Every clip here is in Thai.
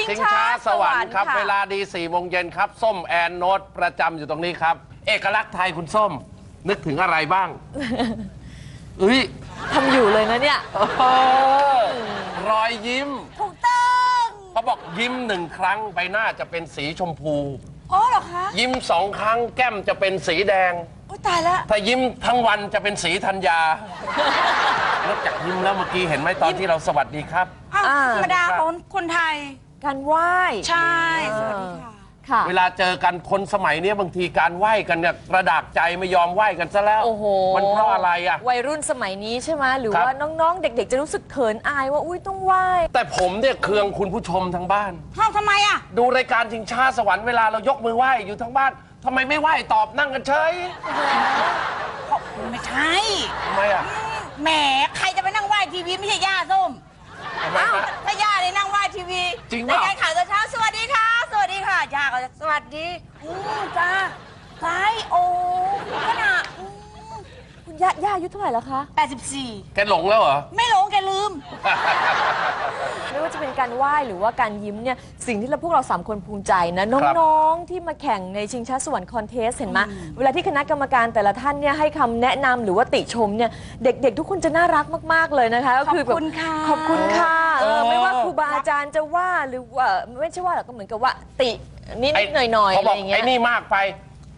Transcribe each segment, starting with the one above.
ายการชิงชิงช้าช้าสสววรรรรค์ค์ครับค่ะเวลาดี4ี่โมงเย็นครับ ส้มแอนโนตประจำอยู่ตรงนี้ครับ เอกลักษณ์ไทยคุณส้ม นึกถึงอะไรบ้าง เอ้ยทำอยู่เลยนะเนี่ย เออรอยยิ้มถูกต้องเขาบอกยิ้มหนึ่งครั้งใบหน้าจะเป็นสีชมพู อ๋อเหรอคะยิ้มสองครั้งแก้มจะเป็นสีแดงโอ้ตายแล้วถ้ายิ้มทั้งวันจะเป็นสีธัญญานอกจากยิ้มแล้วเมื่อกี้เห็นไหมตอนที่เราสวัสดีครับ อ้าวอ่า ธรรมดาของคนไทย การไหว้ใช่สวัสดีค่ะค่ะเวลาเจอกันคนสมัยนี้บางทีการไหว้กันเนี่ยกระดากใจไม่ยอมไหว้กันซะแล้วโอ้โหมันเพราะอะไรอะ วัยรุ่นสมัยนี้ใช่ไหมหรือครับ ว่าน้องๆ เด็ก ๆ จะรู้สึกเขินอายว่าอุ้ยต้องไหว้ แต่ผมเนี่ยเคืองคุณผู้ชมทางบ้าน ห้ามทำไมอะ ดูรายการชิงชาสวรรค์เวลาเรายกมือไหว้อยู่ทั้งบ้านทำไมไม่ไหว้ตอบนั่งกันเฉยไม่ใช่ทำไมอะ แหมใครจะไปนั่งไหว้ทีวีไม่ใช่ย่าส้ม ทำไมฮะ ถ้าย่าเลยนั่งไหว้ทีวีจริงเปล่า ในการข่าวตอนเช้าสวัสดีค่ะ สวัสดีค่ะย่าก็จะสวัสดีอืมจ้าไายโอ้ขนาดคุณย่าย่าอายุเท่าไหร่แล้วคะ 84 แกหลงแล้วเหรอ ไม่หลงแกลืม การไหว้หรือว่าการยิ้มเนี่ยสิ่งที่เราพวกเราสามคนภูมิใจนะครับน้องๆที่มาแข่งในชิงช้าสวรรค์คอนเทสเห็นไหมเวลาที่คณะกรรมการแต่ละท่านเนี่ยให้คำแนะนำหรือว่าติชมเนี่ยเด็กๆ ทุกคนจะน่ารักมากๆเลยนะคะก็คือแบบขอบคุณค่ะ ขอบคุณค่ะเออเออไม่ว่าครูบาอาจารย์จะว่าหรือว่าไม่ใช่ว่าหรอกก็เหมือนกับว่าตินิดๆหน่อยๆเขาอะบไรอกอย่างเงี้ไอ้ยนี่มากไป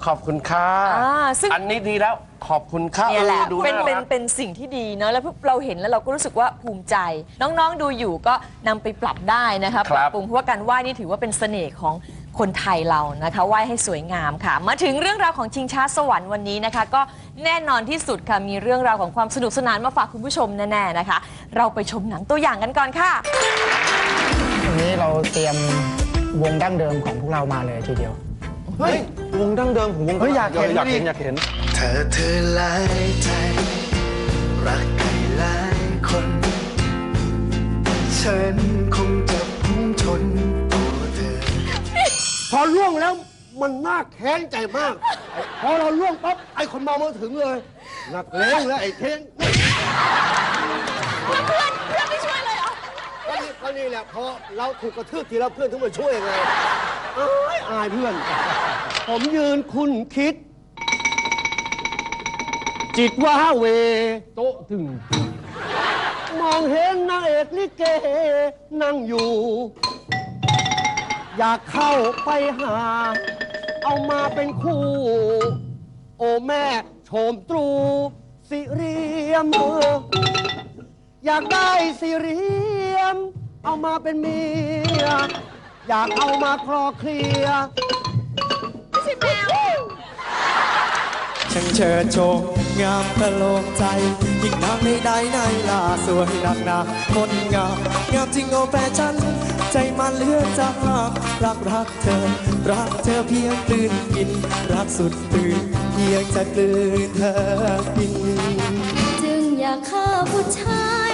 ขอบคุณค่ะอ่าซึ่ง อันนี้ดีแล้วขอบคุณค่ะเนี่ยแหละออดูเป็นน่าเป็นรักเป็นสิ่งที่ดีเนาะแล้วเราเห็นแล้วเราก็รู้สึกว่าภูมิใจ น้องๆดูอยู่ก็นำไปปรับได้นะคะคปรับรับปรุงเพราะว่าการไหว้นี่ถือว่าเป็นเสน่ห์ของคนไทยเรานะคะไหว้ให้สวยงามค่ะ มาถึงเรื่องราวของชิงช้าสวรรค์วันนี้นะคะ ก็แน่นอนที่สุดค่ะมีเรื่องราวของความสนุกสนานมาฝากคุณผู้ชมแน่ๆนะคะ เราไปชมหนังตัวอย่างกันก่อนค่ะ วันนี้เราเตรียมวงดั้งเดิมของพวกเรามาเลยทีเดียว เฮ้ย วงดั้งเดิมของวงเฮ้ยอยากเห็นอยากเห็นดิอยากเห็นเธอเธอหลายใจ รักใครหลายคน ฉันคงจะพุ่งชนตัวเธอ พอล่วงแล้วมันน่าแค้นใจมาก พอเราล่วงปั๊บไอ้คนเมามาถึงเลยหนักเลงแล้วไอ้เท้งเพื่อนเพื่อนไม่ช่วยเลยเหรอก็นี่ก็นี่แหละพอเราถูกกระทืบทีแล้วเพื่อนถึงมาช่วยไงอายอายเพื่อน ผมยืนคุณคิด จิตว่าเว โต๊ะถึง มองเห็นนางเอกลิเก นั่งอยู่ อยากเข้าไปหา เอามาเป็นคู่ โอแม่โฉมตรู สิเรียม อยากได้สิเรียม เอามาเป็นเมีย อยากเอามาคลอเคลีย ช่างเชิดโชมงามตะโลงใจยิ่งนางในได้ในลาสวยนักหนาคนงาม งามจริงโอแฟชั่นใจมันเลือกจะหักรักรักเธอ รักเธอเพียงตื่นกิน รักสุดตื่นเพียงจะกลืนเธอกินจึงอยากฆ่าผู้ชาย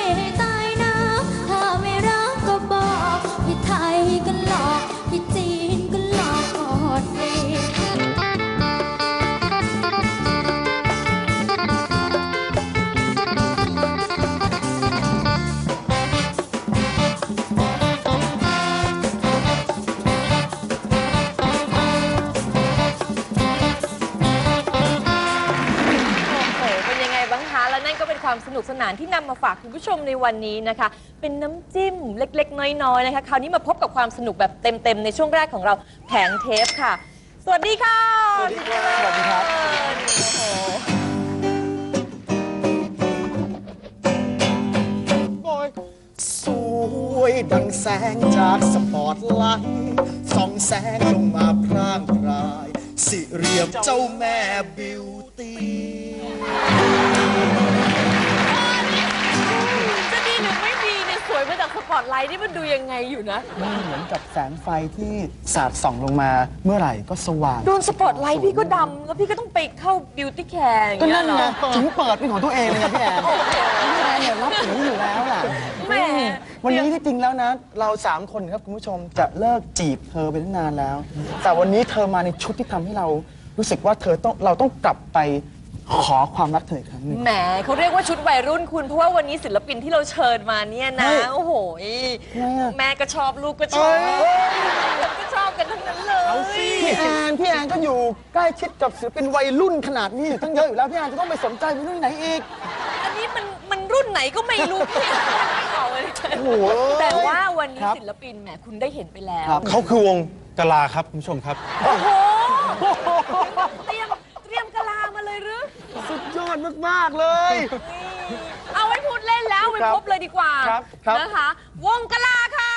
สนุกสนานที่นำมาฝากคุณผู้ชมในวันนี้นะคะ เป็นน้ำจิ้มเล็ก ๆ น้อย ๆ นะคะ คราวนี้มาพบกับความสนุกแบบเต็ม ๆ ในช่วงแรกของเราแผงเทปค่ะ สวัสดีค่ะ สวัสดีครับสวัสดีครับ โอ้โหสวยดังแสงจากสปอตไลท์ส่องแสงลงมาพร่างพราย สิเรียมเจ้าแม่บิวตี้ วยมาจากสปอตไลท์นี่มันดูยังไงอยู่นะ มันเหมือนกับแสงไฟที่สาดส่องลงมาเมื่อไหร่ก็สว่างโดนสปอตไลท์พี่ก็ดำแล้วพี่ก็ต้องไปเข้าบิวตี้แคร์อย่างก็เงี้นั่ยนเหรไงอถึงเปิดเป็นของตัวเองเลยไงพี่แอนพี่แอนเนี่ยรับถืออยู่แล้วล่ะแหมวันนี้ที่จริงแล้วนะ เราสามคนครับคุณผู้ชมจะเลิกจีบเธอไปตั้งนานแล้ว แต่วันนี้เธอมาในชุดที่ทำให้เรารู้สึกว่าเธอต้องเราต้องกลับไป ขอความรักเธออีกครั้งหนึ่งแหมเขาเรียกว่าชุดวัยรุ่นคุณ เพราะว่าวันนี้ศิลปินที่เราเชิญมาเนี่ยนะ เฮ้ยโอ้โหแม่ก็ชอบลูกก็ชอบคนก็ชอบกันทั้งนั้นเลยพี่แอนพี่แอนก็อยู่ใกล้ชิดกับศิลปินวัยรุ่นขนาดนี้อยู่ตั้งเยอะอยู่แล้วพี่แอนจะต้องไปสนใจวัยรุ่นไหนอีกอันนี้มันมันรุ่นไหนก็ไม่รู้พี่เอาเลยโอ้โห แต่ว่าวันนี้ครับ ศิลปินแหมคุณได้เห็นไปแล้วครับเขาคือวงกลาครับ คุณผู้ชมครับ โอ้โหเตรียมเตรียมกะลามาเลยหรือ สุดยอดมาก ๆ เลย เอาไว้พูดเล่นแล้วไปครับพบเลยดีกว่าครับครับ นะคะ วงกะลาค่ะ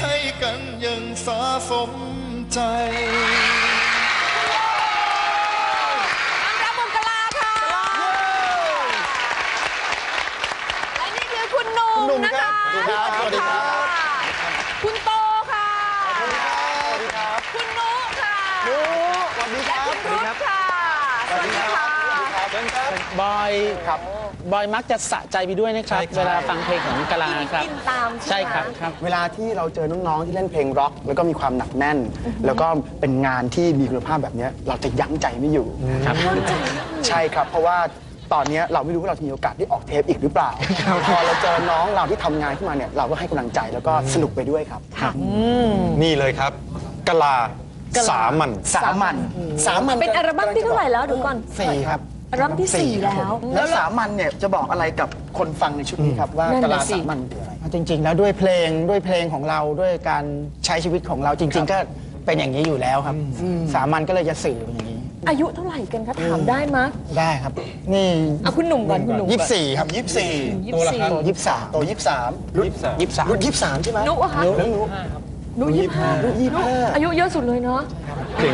ให้กันอย่างสาสมใจ ต้อนรับวงกะลาค่ะ และนี่คือคุณหนุ่มคุณหนุ่มนะครัคะบสวัสดีครับสวัสดีครับคุณโตค่ะ สวัสดีครับคุณนุค่ะนุสวัสดีคและรับ คุณรุธค่ะ สวัสดีค่ะเชิญครับบอยครับ บอยมักจะสะใจไปด้วยนะครับใช่ครับ เวลาฟังเพลงของกะลาครับ กินตามใช่ใช่ไหม ครับครับ เวลาที่เราเจอน้องๆ ที่เล่นเพลงร็อก แล้วก็มีความหนักแน่น แล้วก็เป็นงานที่มีคุณภาพแบบเนี้ยเราจะยั้งใจไม่อยู่ใช่ครับ เพราะว่าตอนเนี้ยเราไม่รู้ว่าเราจะมีโอกาสได้ออกเทปอีกหรือเปล่า พอเราเจอน้องเราที่ทำงานขึ้นมาเนี่ยเราก็ให้กำลังใจแล้วก็สนุกไปด้วยครับ นี่เลยครับกลา สามัญสามัญสามัญเป็นอัลบั้มที่เท่าไหร่แล้วเดี๋ยวก่อน สี่ครับ อัลบั้มที่สี่แล้ว แล้วสามัญเนี่ยจะบอกอะไรกับคนฟังในชุดนี้ครับว่านั่นกน่ะลาสิสามัญคืออะไรจริง ๆ แล้วด้วยเพลงด้วยเพลงของเราด้วยการใช้ชีวิตของเราจริง ๆ ก็เป็นอย่างนี้อยู่แล้วครับ สามัญก็เลยจะสื่ออย่างนี้ อายุเท่าไหร่กันคะถามได้มะได้ครับ นี่เอาคุณหนุ่มก่อนคุณหนุ่มยี่สิบสี่ครับยี่สิบสี่ยี่สิบสี่ตัวยี่สิบสามโตยี่สิบสามรุ่นยี่สิบสามรุ่นยี่สิบสามใช่ไหมนุอะคะแล้วนุนุยี่สิบ ห้ารุ่นยี่สิบห้าอายุเยอะสุดเลยเนาะ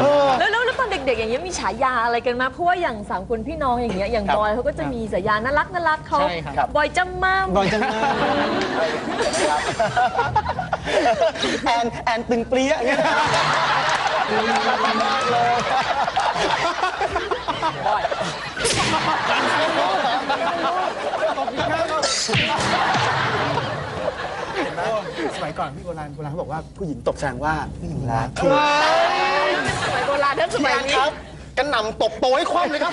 เออแล้วแล้วแล้วตอนเด็ก ๆ อย่างเงี้ยมีฉายาอะไรกันมาเพราะว่าอย่างสามคนพี่น้องอย่างเงี้ยอย่างครับบอยเขาก็จะมีฉายาน่ารักน่ารักเขาใช่ครับ บอยจำม่ามบอยจังมาแอนแอนตึงเปรี้ยอย่างเงี้ยสมัยก่อนพี่โบราณโบราณเขาบอกว่าผู้หญิงตบแสดงว่าผู้หญิงรักสมัยโบราณถ้าสมัยนี้ครับกันหนำตบโตให้คว่ำเลยครับ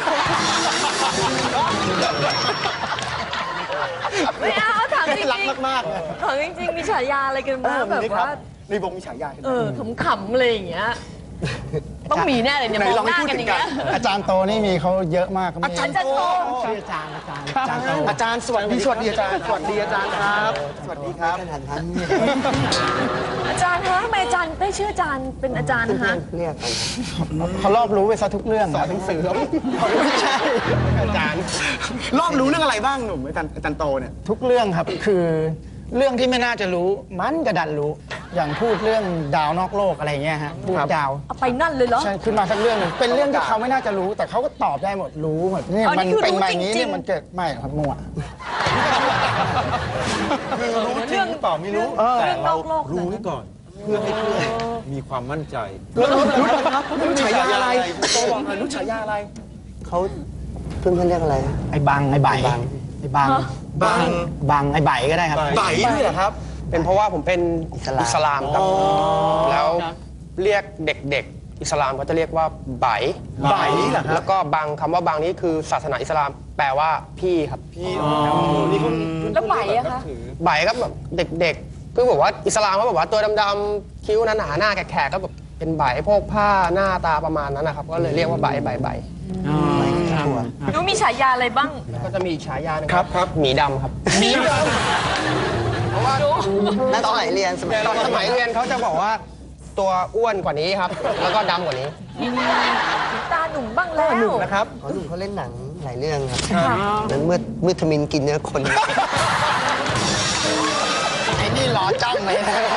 ไม่เอาเอาถามจริงรักมากๆเลยๆถามจริงๆมีฉายาอะไรกันเอมาอแบบมีครับว่าในวงมีฉายากันไหมเออขำๆอะไรอย่างเงี้ย ต้องมีแน่เลยเนี่ยไหนมลอองงหให้น้าพูดกันถึองย่างกันเงี้ยอาจารย์โตนี่มีเขาเยอะมากก็มีอาจารย์โต ชื่ออาจารย์อาจารย์อาจารย์โตอาจารย์สวัสดีสวัสดีอาจารย์สวัสดีอาจารย์ครับ สวัสดีครับอาจารย์คะทำไมอาจารย์ได้ชื่ออาจารย์เป็นอาจารย์นะคะเขารอบรู้ไปซะทุกเรื่องสอนหนังสือครับไม่ใช่อาจารย์ รอบรู้เรื่องอะไรบ้างหนุ่มอาจารย์อาจารย์โตเนี่ย ทุกเรื่องครับคือ เรื่องที่ไม่น่าจะรู้มันก็ดันรู้ อย่างพูดเรื่องดาวนอกโลกอะไรเงี้ยฮะพูดครับดาวเอาไปนั่นเลยเหรอ ใช่ขึ้นมาสักเรื่องหนึ่งเป็นเรื่องที่เขาไม่น่าจะรู้ แต่เขาก็ตอบได้หมดรู้หมดเนี่ยอ๋อนี่มันคือเป็นรู้มาอย่างนี้จริงๆ เนี่ยมันเกิดไม่ครับมั่ว คือรู้จริงหรือเปล่าไม่รู้แต่เรารู้ไว้ก่อน เพื่อให้เพื่อนมีความมั่นใจรู้รู้รู้ครับรู้ฉายาอะไรโตบอกหน่อยรู้ฉายาอะไรเขาเพื่อนเรียกอะไร ไอ้บังไอ้ใบ ไอ้บังบังบังไอ้ใบก็ได้ครับ ไบด้วยเหรอครับ เป็นเพราะว่าผมเป็นอิสลามครับ แล้วเรียกเด็กๆ อิสลามเขาจะเรียกว่าไบไบเหรอครับ แล้วก็บางคำว่าบางนี้คือศาสนาอิสลาม แปลว่าพี่ครับ พี่อ๋อนี่เขาแล้วไหวอะคะ ไบก็แบบเด็กๆ คือแบบว่าอิสลามเขาแบบว่าตัวดำๆ คิ้วหนาๆหน้าแขกๆก็แบบเป็นไบพวกผ้าหน้าตาประมาณนั้นนะครับ ก็เลยเรียกว่าไบไบไบห นูมีฉายาอะไรบ้างแล้วก็จะมีอีกฉายาหนึงครับครับหมีดำครับหมีดนั่นตอนไหนเรียนสมัยตอนสมัยเรียนเขาจะบอกว่า ตัวอ้วนกว่านี้ครับ แล้วก็ดำกว่านี้ตาหนุ่มบ้างแล้วหนุ่มนะครับขอหนุ่มเขาเล่นหนังหลายเรื่องครับค่ะนั้นเมื่อเมื่อทมินกินเนื้อคนไอ้นี่รอจ้องเลยนะรอ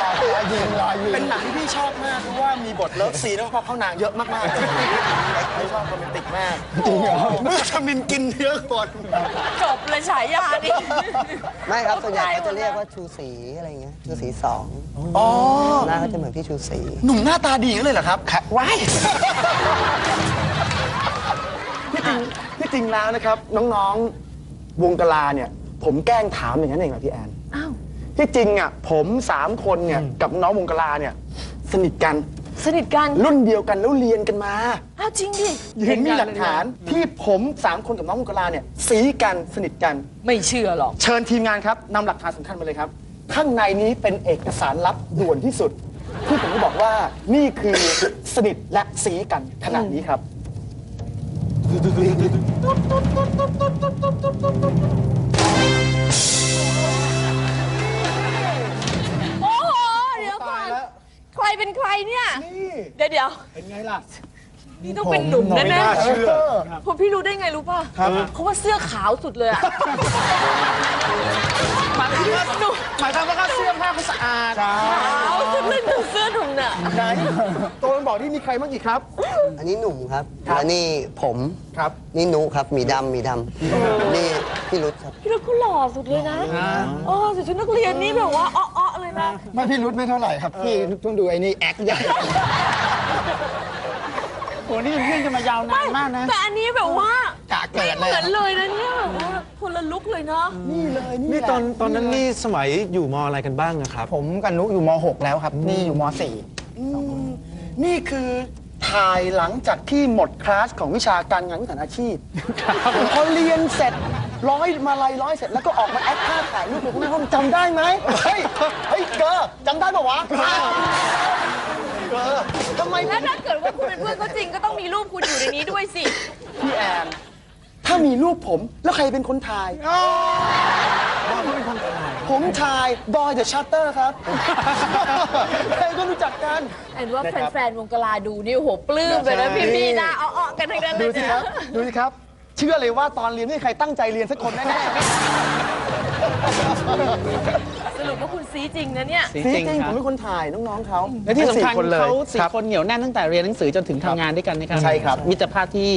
ยิงรอยิงเป็นหนังที่พี่ชอบมากเพราะว่ามีบทเลิฟซีนแล้วก็เข้านางเยอะมากๆเลยพี่ชอบโรแมนติกมากจริงเหรอเมื่อชมินกินเยอะก่อนจบเลยฉายานี่ไม่ครับส่วนใหญ่เขาจะเรียกว่าชูสีอะไรเงี้ยชูสีสองอ๋อหน้าก็จะเหมือนพี่ชูสีหนุ่มหน้าตาดีอย่างนั้นเลยเหรอครับว้ายที่จริงที่จริงแล้วนะครับ น้องๆวงกลาเนี่ย ผมแกล้งถามอย่างนั้นเองเหรอพี่แอนอ้าว ที่จริงอะผมสามคนเนี่ยกับน้องวงกลาเนี่ยสนิทกันสนิทกันรุ่นเดียวกันแล้วเรียนกันมา อ้าวจริงดิเห็นมีหลักฐานที่ผมสามคนกับน้องวงกลาเนี่ยสีกันสนิทกัน ไม่เชื่อหรอก เชิญทีมงานครับนำหลักฐานสำคัญมาเลยครับ ข้างในนี้เป็นเอกสารลับด่วนที่สุด ที่ผมจะบอกว่านี่คือสนิทและสีกันขนาดนี้ครับ ใครเป็นใครเนี่ยเดี๋ยวเดี๋ยวเป็นไงล่ะ นี่ต้องเป็นหนุ่มแน่ไม่น่าเชื่อๆผมพี่รู้ได้ไงรู้ป่ะครับเพราะว่าเสื้อขาวสุดเลยอะหมายถึงว่าหนุ่มหมายความว่าเสื้อผ้าเขาสะอาดขาวสุดเลยหนุ่มเสื้อหนุ่มเนี่ยไหนตัวมันบอกที่มีใครบ้างอีกครับ อันนี้หนุ่มครับและนี่ผมครับ นี่นุครับหมีดำหมีดำนี่พี่รุธครับ พี่รถก็หล่อสุดเลยนะอ๋อใส่ชุดนักเรียนนี่แบบว่าอ้อ ๆเลยนะ ไม่พี่รุธไม่เท่าไหร่ครับพี่ต้องดูไอ้นี่แอคใหญ่โหนี่เป็นเพื่อนกันมายาวนานมากนะ แต่อันนี้แบบว่ากะเกิดไม่เลยเหมือนเลยนะเนี่ยแบบว่าคนละลุกเลยเนาะ นี่เลยนี่นี่แหละตอนตอนนั้นนี่สมัยอยู่มอะไรกันบ้างอะครับ ผมกับนุอยู่ม .6 แล้วครับ นี่อยู่มอืมนี่คือถ่ายหลังจากที่หมดคลาสของวิชาการงานวิชาอาชีพพอเรียนเสร็จ ร้อยมาลัยร้อยเสร็จแล้วก็ออกมาแอคท่าถ่ายรูปกับคุณแม่ห้องจำได้ไหมเฮ้ยเฮ้ยเกอร์จำได้ปะวะเกอร์ทำไมแล้วถ้าเกิดว่าคุณเป็นเพื่อนเขาจริงก็ต้องมีรูปคุณอยู่ในนี้ด้วยสิ พี่แอนถ้ามีรูปผมแล้วใครเป็นคนถ่ายผมถ่ายบอยเดอะชัตเตอร์ครับ ใครก็รู้จักกัน แอนว่าแฟนๆวงกลาดูนี่โอ้โหปลื้มเลยนะพี่ๆนะอ้อๆกันทั้งนั้นเลดูยสินะครับดูสิครับ เชื่อเลยว่าตอนเรียนไม่มีใครตั้งใจเรียนสักคนแน่สรุปว่าคุณซีจริงนะเนี่ย ๆจริงจริงๆผมเป็นคนถ่ายน้องๆเขาและที่สำคัญทั้งสี่นเลยเขาสี่รับคนเหนียวแน่นตั้งแต่เรียนหนังสือจนถึงทำงานด้วยกันนะครับใช่ครับ มิตรภาพที่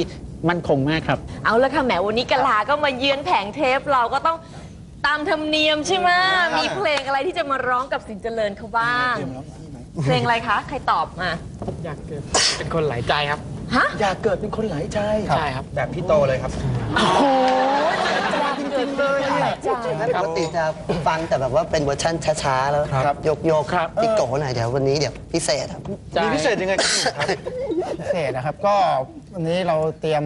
มั่นคงมากครับ เอาละค่ะแหมวันนี้กลาก็มาเยือนแผงเทปเราก็ต้องตามธรรมเนียมใช่ไหมมีเพลงอะไรที่จะมาร้องกับสินเจริญเขาบ้าง เพลงอะไรคะ ใครตอบมา อยากเกิดเป็นคนหลายใจครับ ฮะ อยากเกิดเป็นคนหลายใจใช่ครับ แบบพี่โตเลยครับ โอ้โหจริงๆเลยอะ ปกติจะฟังแต่แบบว่าเป็นเวอร์ชันช้าๆ แล้วครับโยกโยกๆพี่โกหน่อยเดี๋ยววันนี้เดี๋ยวพิเศษครับ มีพิเศษยังไงครับ พิเศษนะครับก็วันนี้เราเตรียม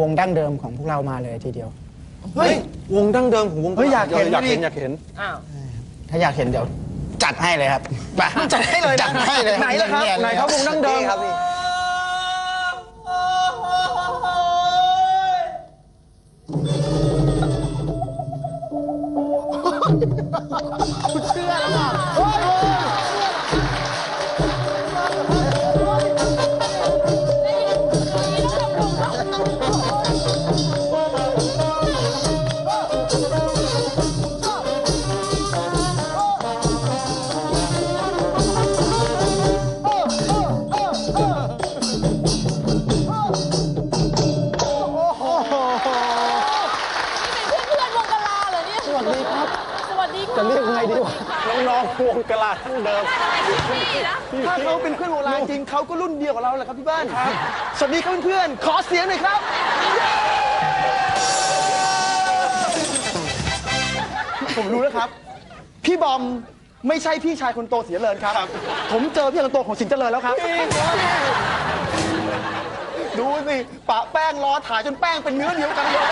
วงดั้งเดิมของพวกเรามาเลยทีเดียว เฮ้ย วงดั้งเดิมของวงเฮ้ยอยากเห็นอยากเห็นดิ อยากเห็น อ้าว ถ้าอยากเห็นเดี๋ยวจัดให้เลยครับไปจัดให้เลยนะจัดให้เลยไหนล่ะครับเยๆไหนครับวงดั้งเดิม นี่ครับ พี่เรียกยังไงดีวะน้องๆวงกลาทั้งเดิมพี่นะถ้าเขาเป็นเพื่อนโบราณจริงเขาก็รุ่นเดียวกับเราแหละครับพี่บ้านครับ สวัสดีครับเพื่อนๆขอเสียงหน่อยครับ ผมรู้แล้วครับ พี่บอมไม่ใช่พี่ชายคนโตเสียเลินครับ ผมเจอพี่คนโตของสินเจริญแล้วครับ ดูสิปะแป้งรอถ่ายจนแป้งเป็นเนื้อเดียวกันเลย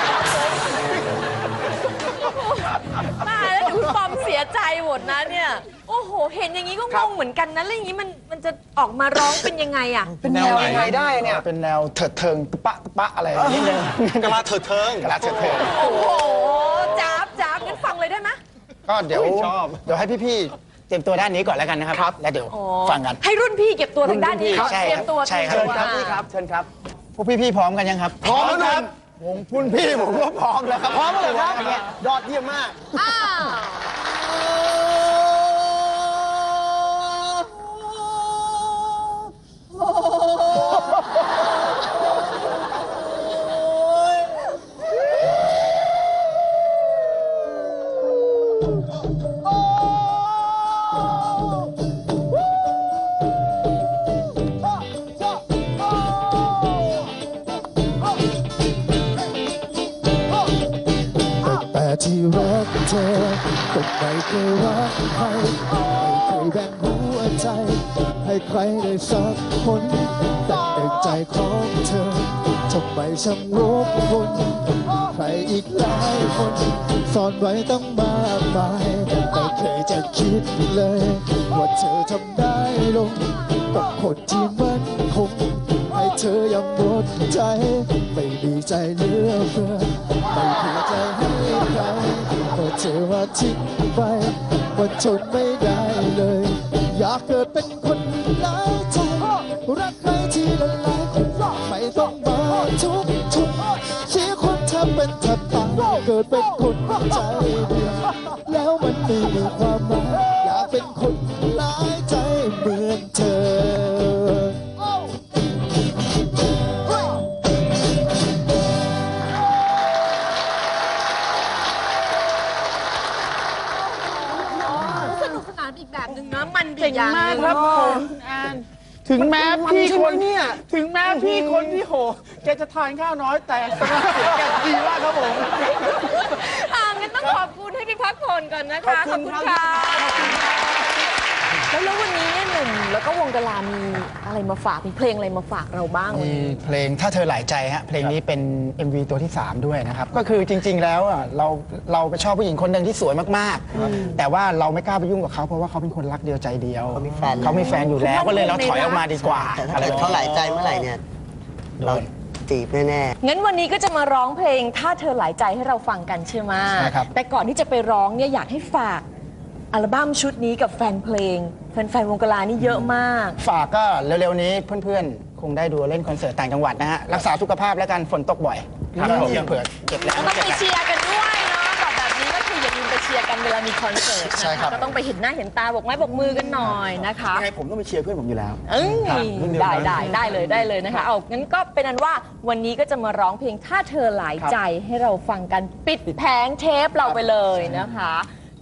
สียใจหมดนะเนี่ย โอ้โห เห็นอย่างนี้ก็งงเหมือนกันนะแล้วอย่างนี้มันมันจะออกมาร้องเป็นยังไงอะเป็นแนวยังไงได้เนี่ย เป็นแนวเถิดเทิงตะปะตะปะอะไรนิดนึงกลาเถิดเทิงกระดาษเถิดเทิงโอ้โหจ้าบจ้าบงั้นฟังเลยได้ไหมก็เดี๋ยวชอบเดี๋ยวให้พี่ๆเตรียมตัวด้านนี้ก่อนแล้วกันนะครับ แล้วเดี๋ยวอ๋อฟังกัน ให้รุ่นพี่เก็บตัวทางด้านนี้ใช่เตรียมตัวใช่ครับเชิญตัวครับพี่ครับเชิญครับพวกพี่ๆพร้อมกันยังครับ พร้อมครับวงพุ่นพี่ผมก็พร้อมแล้วครับ พร้อมแล้วเหรอครับ ยอดเยี่ยมมาก ไม่เคยรักใครไม่เคยแบ่งหัวใจ ให้ใครได้สักคนแต่ในใจของเธอทำไมช่างวกวนใครอีกหลายคนซ่อนไว้ตั้งมากมายไม่เคยจะคิดเลย ว่าเธอทำได้ลงกับคนที่มันคงให้เธอยังหมดใจ ไม่มีใจเหลือเพื่อไม่เพื่อใจให้ เธอว่าทิ้งไปวันทนไม่ได้เลย อยากเกิดเป็นคนหลายใจรักใครที่ละลายคนไม่ต้องมาทุกทุกเสียคนทำเป็นทับตาเกิดเป็นคนใจ ถึงแม้พี่คนเนี่ยถึงแม้พี่คนที่โห แกจะทานข้าวน้อยแต่สมาธิแกดีมากครับผมอ่างั้นต้องขอบคุณให้พี่พักผ่อนก่อนนะคะ ขอบคุณครับค่ะแล้วแล้ววันนี้ ก็วงกลามีอะไรมาฝาก มีเพลงอะไรมาฝากเราบ้างวันมีนี้ เพลงถ้าเธอหลายใจฮะเพลงนี้เป็น MV ตัวที่ 3 ด้วยนะครับ ก็คือจริง ๆ แล้วอะเราเราไปชอบผู้หญิงคนหนึ่งที่สวยมากๆ แต่ว่าเราไม่กล้าไปยุ่งกับเขาเพราะว่าเขาเป็นคนรักเดียวใจเดียวเขามีแฟนเขามีแฟนอยู่แล้วก็เลยเราถอยออกมาดีกว่าแต่ถ้าเกิดเขาหลายใจเมื่อไหร่เนี่ย เราจีบแน่งั้นวันนี้ก็จะมาร้องเพลงถ้าเธอหลายใจให้เราฟังกันใช่ไหมใช่ครับ แต่ก่อนที่จะไปร้องเนี่ยอยากให้ฝาก อัลบั้มชุดนี้กับแฟนเพลง แฟนๆวงกลานี่เยอะมาก ฝากก็เร็วๆนี้เพื่อนๆ คงได้ดูเล่นคอนเสิร์ตต่างจังหวัดนะฮะ รักษาสุขภาพแล้วกันฝนตกบ่อยครับผม เผื่อเก็บแล้วก็ต้องไปเชียร์กันด้วยเนาะแบบแบบนี้ก็คืออย่าลืมไปเชียร์กันเวลามีคอนเสิร์ตใช่นะครัคะบก็ต้องไปเห็นหน้าเห็นตาบอกไม้บอกมือกันหน่อยนะคะยังไงผมต้องไปเชียร์เพื่อนผมอยู่แล้ว เอ้ยครับได้ได้ได้เลยได้เลยนะคะเอางั้นก็เป็นอันว่าวันนี้ก็จะมาร้องเพลงถ้าเธอหลายใจให้เราฟังกันปิดแผงเทปเราไปเลยนะคะ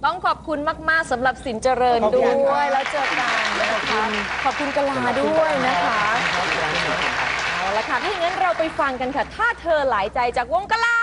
ต้องขอบคุณมาก ๆสำหรับสินเจริญขอบคุณด้ครัวยบ แล้วเจอกันนะคะขอบคุณกลาด้วยนะคะเอาละค่ะถ้าอย่างนั้นเราไปฟังกันค่ะ ถ้าเธอหลายใจจากวงกลา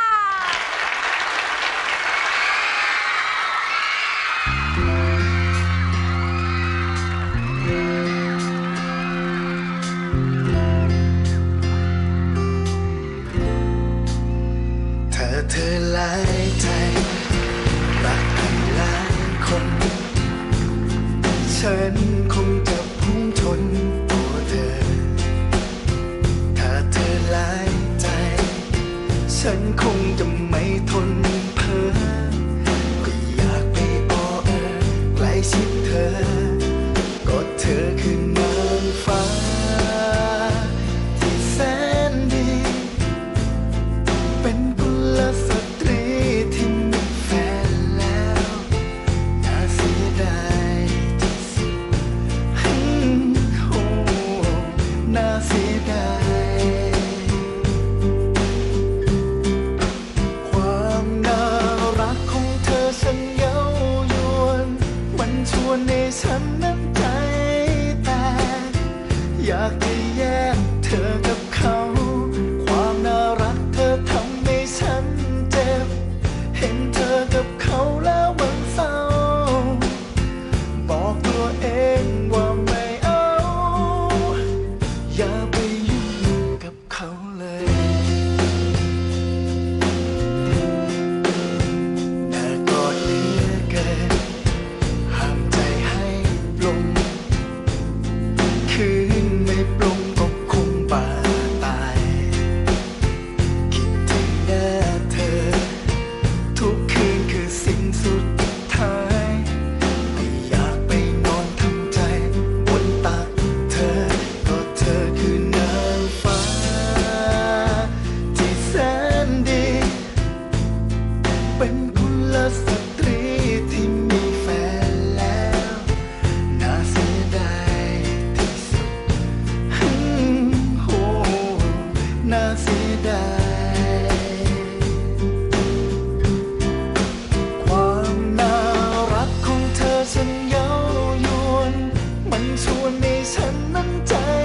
มีฉันนั้นเธอ